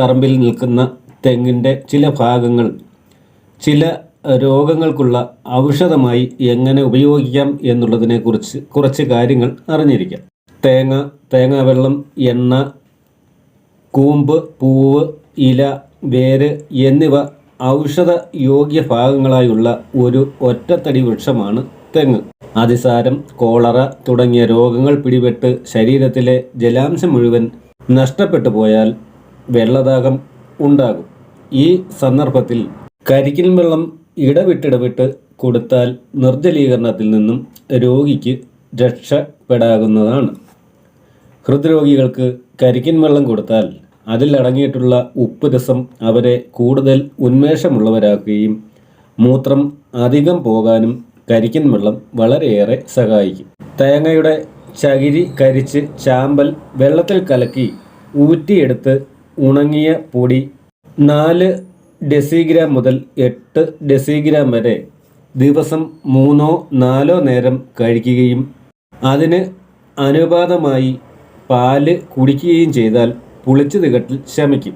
പറമ്പിൽ നിൽക്കുന്ന തെങ്ങിന്റെ ചില ഭാഗങ്ങൾ ചില രോഗങ്ങൾക്കുള്ള ഔഷധമായി എങ്ങനെ ഉപയോഗിക്കാം എന്നുള്ളതിനെക്കുറിച്ച് കുറച്ച് കാര്യങ്ങൾ അറിഞ്ഞിരിക്കാം. തേങ്ങ തേങ്ങാവെള്ളം എണ്ണ കൂമ്പ് പൂവ് ഇല വേര് എന്നിവ ഔഷധ യോഗ്യ ഭാഗങ്ങളായുള്ള ഒരു ഒറ്റത്തടി വൃക്ഷമാണ് തെങ്ങ്. അതിസാരം കോളറ തുടങ്ങിയ രോഗങ്ങൾ പിടിപെട്ട് ശരീരത്തിലെ ജലാംശം മുഴുവൻ നഷ്ടപ്പെട്ടു പോയാൽ വെള്ളദാഹം ഉണ്ടാകും. ഈ സന്ദർഭത്തിൽ കരിക്കിൻ വെള്ളം ഇടവിട്ടിടവിട്ട് കൊടുത്താൽ നിർജലീകരണത്തിൽ നിന്നും രോഗിക്ക് രക്ഷപ്പെടാകുന്നതാണ്. ഹൃദ്രോഗികൾക്ക് കരിക്കിൻ വെള്ളം കൊടുത്താൽ അതിൽ അടങ്ങിയിട്ടുള്ള ഉപ്പ് രസം അവരെ കൂടുതൽ ഉന്മേഷമുള്ളവരാക്കുകയും മൂത്രം അധികം പോകാനും കരിക്കിൻ വെള്ളം വളരെയേറെ സഹായിക്കും. തേങ്ങയുടെ ചകിരി കരിച്ച് ചാമ്പൽ വെള്ളത്തിൽ കലക്കി ഊറ്റിയെടുത്ത് ഉണങ്ങിയ പൊടി നാല് ഡെസിഗ്രാം മുതൽ എട്ട് ഡെസിഗ്രാം വരെ ദിവസം മൂന്നോ നാലോ നേരം കഴിക്കുകയും അതിന് അനുപാതമായി പാൽ കുടിക്കുകയും ചെയ്താൽ പുളിച്ചു തികട്ടിൽ ശമിക്കും.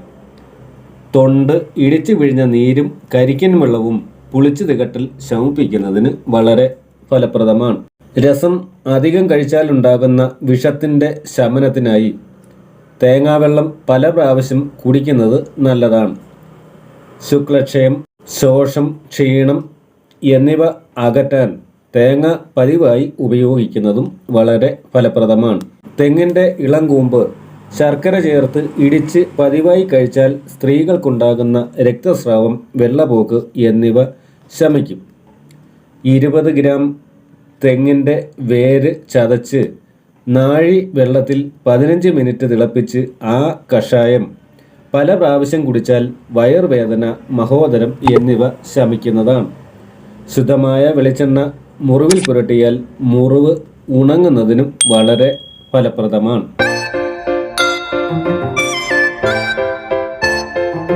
തൊണ്ട് ഇടിച്ചു പിഴിഞ്ഞ നീരും കരിക്കൻ വെള്ളവും പുളിച്ചു തികട്ടിൽ ശമിപ്പിക്കുന്നതിന് വളരെ ഫലപ്രദമാണ്. രസം അധികം കഴിച്ചാലുണ്ടാകുന്ന വിഷത്തിന്റെ ശമനത്തിനായി തേങ്ങാവെള്ളം പല പ്രാവശ്യം കുടിക്കുന്നത് നല്ലതാണ്. ശുക്ലക്ഷയം ശോഷം ക്ഷീണം എന്നിവ അകറ്റാൻ തേങ്ങ പതിവായി ഉപയോഗിക്കുന്നതും വളരെ ഫലപ്രദമാണ്. തെങ്ങിന്റെ ഇളം കൂമ്പ് ശർക്കര ചേർത്ത് ഇടിച്ച് പതിവായി കഴിച്ചാൽ സ്ത്രീകൾക്കുണ്ടാകുന്ന രക്തസ്രാവം വെള്ളപോക്ക് എന്നിവ ശമിക്കും. ഇരുപത് ഗ്രാം തെങ്ങിന്റെ വേര് ചതച്ച് നാഴി വെള്ളത്തിൽ പതിനഞ്ച് മിനിറ്റ് തിളപ്പിച്ച് ആ കഷായം പല പ്രാവശ്യം കുടിച്ചാൽ വയറുവേദന മഹോദരം എന്നിവ ശമിക്കുന്നതാണ്. ശുദ്ധമായ വെളിച്ചെണ്ണ മുറിവിൽ പുരട്ടിയാൽ മുറിവ് ഉണങ്ങുന്നതിനും വളരെ ഫലപ്രദമാണ്.